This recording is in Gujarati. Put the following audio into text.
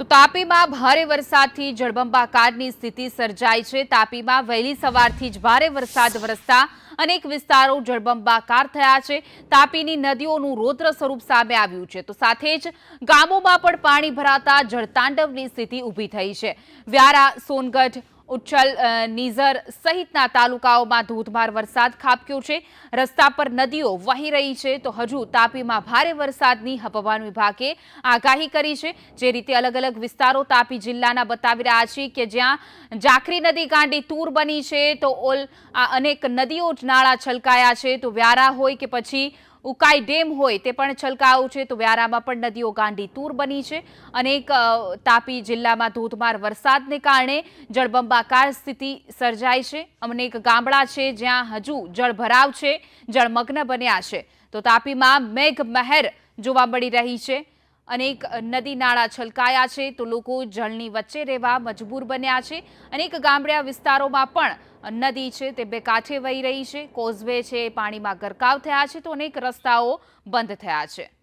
તો તાપીમાં ભારે વરસાદથી જળબંબાકારની સ્થિતિ સર્જાઈ છે. તાપીમાં વહેલી સવારથી જ ભારે વરસાદ વરસતા અનેક વિસ્તારો જળબંબાકાર થયા છે. તાપીની નદીઓનું રૌદ્ર સ્વરૂપ સામે આવ્યું છે. તો સાથે જ ગામોમાં પણ પાણી ભરાતા જળતાંડવની સ્થિતિ ઊભી થઈ છે. વ્યારા, સોનગઢ ઉચ્છલ નીઝર સહિતના તાલુકાઓમાં ધોધમાર વરસાદ ખાબક્યો છે. રસ્તા પર નદીઓ વહી રહી છે તો હજુ તાપીમાં ભારે વરસાદની હવામાન વિભાગે આગાહી કરી છે. જે રીતે અલગ અલગ વિસ્તારો તાપી જિલ્લાના બતાવી રહ્યા છે કે જ્યાં જાખરી નદી ગાંડી તૂર બની છે તો ઓલ અનેક નદીઓ નાળા છલકાયા છે. તો વ્યારા હોય કે પછી ઉકાઈ ડેમ હોય તે પણ છલકાયો છે. તો વ્યારામાં પણ નદીઓ ગાંડી તૂર બની છે. અનેક તાપી જિલ્લામાં ધોધમાર વરસાદને કારણે જળબંબાકાર સ્થિતિ સર્જાઈ છે. અનેક ગામડા છે જ્યાં હજુ જળભરાવ છે, જળમગ્ન બન્યા છે. તો તાપીમાં મેઘ મહેર જોવા મળી રહી છે. અનેક નદી નાળા છલકાયા છે. તો લોકો જળની વચ્ચે રહેવા મજબૂર બન્યા છે. અનેક ગામડા વિસ્તારોમાં પણ નદી છે તે બે કાંઠે વહી રહી છે, કોઝવે છે પાણીમાં ગરકાવ થયા છે તો અનેક રસ્તાઓ બંધ થયા છે.